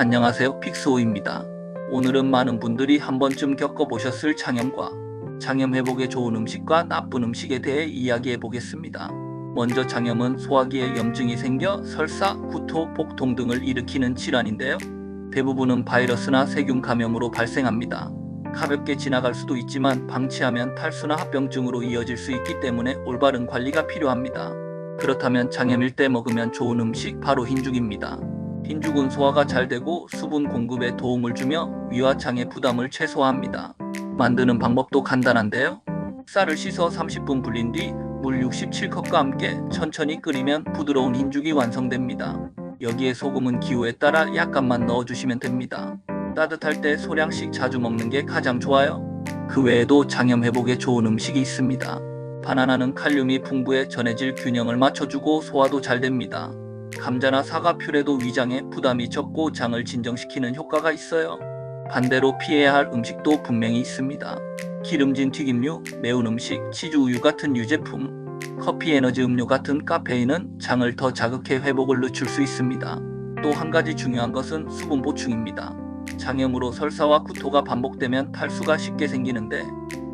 안녕하세요. 픽스오입니다. 오늘은 많은 분들이 한 번쯤 겪어보셨을 장염과 장염 회복에 좋은 음식과 나쁜 음식에 대해 이야기해 보겠습니다. 먼저 장염은 소화기에 염증이 생겨 설사, 구토, 복통 등을 일으키는 질환인데요. 대부분은 바이러스나 세균 감염으로 발생합니다. 가볍게 지나갈 수도 있지만 방치하면 탈수나 합병증으로 이어질 수 있기 때문에 올바른 관리가 필요합니다. 그렇다면 장염일 때 먹으면 좋은 음식 바로 흰죽입니다. 흰죽은 소화가 잘 되고 수분 공급에 도움을 주며 위와 장의 부담을 최소화합니다. 만드는 방법도 간단한데요. 쌀을 씻어 30분 불린 뒤 물 67컵과 함께 천천히 끓이면 부드러운 흰죽이 완성됩니다. 여기에 소금은 기호에 따라 약간만 넣어주시면 됩니다. 따뜻할 때 소량씩 자주 먹는 게 가장 좋아요. 그 외에도 장염 회복에 좋은 음식이 있습니다. 바나나는 칼륨이 풍부해 전해질 균형을 맞춰주고 소화도 잘 됩니다. 감자나 사과 퓨레도 위장에 부담이 적고 장을 진정시키는 효과가 있어요. 반대로 피해야 할 음식도 분명히 있습니다. 기름진 튀김류, 매운 음식, 치즈 우유 같은 유제품, 커피 에너지 음료 같은 카페인은 장을 더 자극해 회복을 늦출 수 있습니다. 또 한 가지 중요한 것은 수분 보충입니다. 장염으로 설사와 구토가 반복되면 탈수가 쉽게 생기는데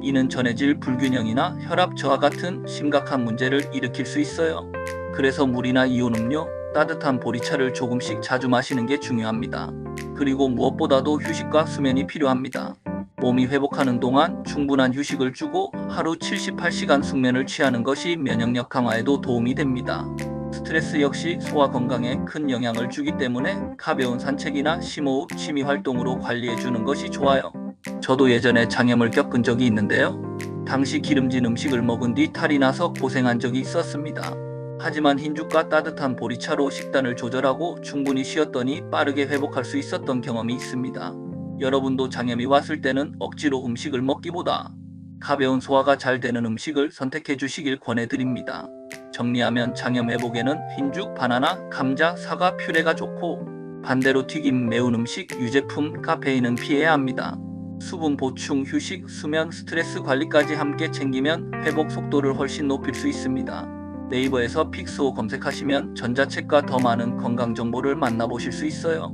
이는 전해질 불균형이나 혈압 저하 같은 심각한 문제를 일으킬 수 있어요. 그래서 물이나 이온 음료, 따뜻한 보리차를 조금씩 자주 마시는 게 중요합니다. 그리고 무엇보다도 휴식과 수면이 필요합니다. 몸이 회복하는 동안 충분한 휴식을 주고 하루 78시간 숙면을 취하는 것이 면역력 강화에도 도움이 됩니다. 스트레스 역시 소화 건강에 큰 영향을 주기 때문에 가벼운 산책이나 심호흡, 취미 활동으로 관리해 주는 것이 좋아요. 저도 예전에 장염을 겪은 적이 있는데요. 당시 기름진 음식을 먹은 뒤 탈이 나서 고생한 적이 있었습니다. 하지만 흰죽과 따뜻한 보리차로 식단을 조절하고 충분히 쉬었더니 빠르게 회복할 수 있었던 경험이 있습니다. 여러분도 장염이 왔을 때는 억지로 음식을 먹기보다 가벼운 소화가 잘 되는 음식을 선택해 주시길 권해드립니다. 정리하면 장염 회복에는 흰죽, 바나나, 감자, 사과, 퓨레가 좋고 반대로 튀김, 매운 음식, 유제품, 카페인은 피해야 합니다. 수분 보충, 휴식, 수면, 스트레스 관리까지 함께 챙기면 회복 속도를 훨씬 높일 수 있습니다. 네이버에서 픽스오 검색하시면 전자책과 더 많은 건강 정보를 만나보실 수 있어요.